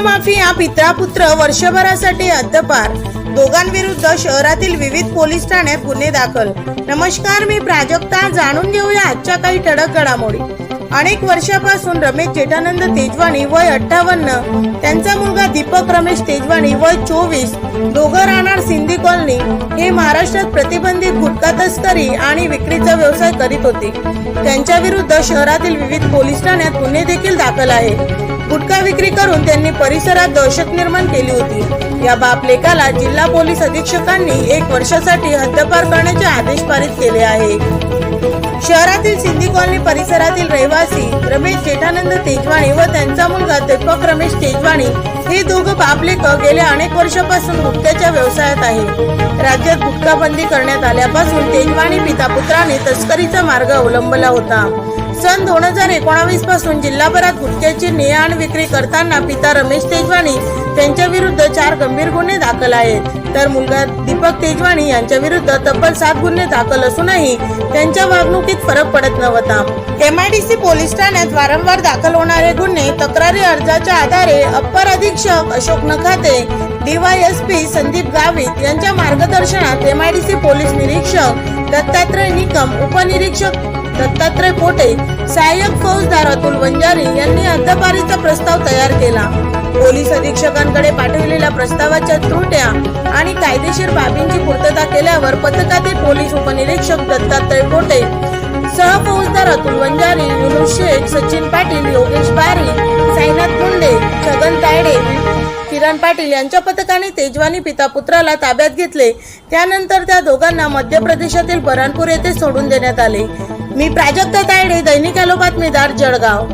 Mafia पित्रापुत्र वर्षभरासाठी हद्दपार. दोघांविरुद्ध शहरातील विविध पोलीस ठाण्यात गुन्हे दाखल. नमस्कार मी प्राजक्ता. जाणून घेऊया आजच्या काही ठळक घडामोडी. अनेक वर्षापासून रमेश जेठानंद तेजवाणी वय अठ्ठावन्न त्यांचा मुलगा दीपक रमेश तेजवाणी वय चोवीस दोघं राहणार सिंधी कॉलनी. हे महाराष्ट्रात प्रतिबंधित गुटखा तस्करी आणि विक्रीचा व्यवसाय करीत होते. त्यांच्या विरुद्ध शहरातील विविध पोलीस ठाण्यात गुन्हे देखील दाखल आहे. गुटखा विक्री करून त्यांनी परिसरात दहशत निर्माण केली होती. या बापलेखाला जिल्हा पोलीस अधीक्षकांनी एक वर्षासाठी हद्दपार करण्याचे आदेश पारित केले आहे. शहरातील सिंधी कॉलनी परिसरातील रहिवासी रमेश जेठानंद तेजवाणी व त्यांचा मुलगा दीपक रमेश तेजवाणी हे दोघं बापलेक गेल्या अनेक वर्षापासून गुटख्याच्या व्यवसायात आहे. राज्यात गुटखा बंदी करण्यात आल्यापासून तेजवाणी पिता पुत्राने तस्करीचा मार्ग अवलंबला होता. सन दोन हजार एकोणावीसपासून जिल्हाभरात गुटख्याची ने आण विक्री करताना पिता रमेश तेजवाणी त्यांच्या विरुद्ध चार गंभीर गुन्हे दाखल आहेत. तर मुलगा दीपक तेजवाणी यांच्या विरुद्ध तब्बल सात गुन्हे दाखल असूनही त्यांच्या वागणुकीत फरक पडत नव्हता. एमआयडीसी पोलीस ठाण्यात वारंवार दाखल होणारे गुन्हे तक्रारी अर्जाच्या आधारे अप्पर अधीक्षक अशोक नखाते डीवायएसपी संदीप गावित यांच्या मार्गदर्शनात एमआयडीसी पोलीस निरीक्षक दत्तात्रय निकम उपनिरीक्षक दत्तात्रय पोटे सहाय्यक फौजदार अतुल वंजारी यांनी हद्दपारीचा प्रस्ताव तयार केला. पोलीस अधीक्षकांकडे पाठवलेल्या प्रस्तावाच्या त्रुट्या आणि कायदेशीर बाबींची पूर्तता केल्यावर पथकातील पोलीस उपनिरीक्षक दत्तात्रय पोटे सहफौजदार अतुल वंजारी युनुस शेख सचिन पाटील योगेश बारी साईनाथ मुंडे छगन तायडे किरण पाटील यांच्या पथकाने तेजवानी पिता पुत्राला ताब्यात घेतले. त्यानंतर त्या दोघांना मध्य प्रदेशातील बरानपूर येथे सोडून देण्यात आले. मी प्राजक्ता तायडे दैनिक आलो बातमीदार जळगाव.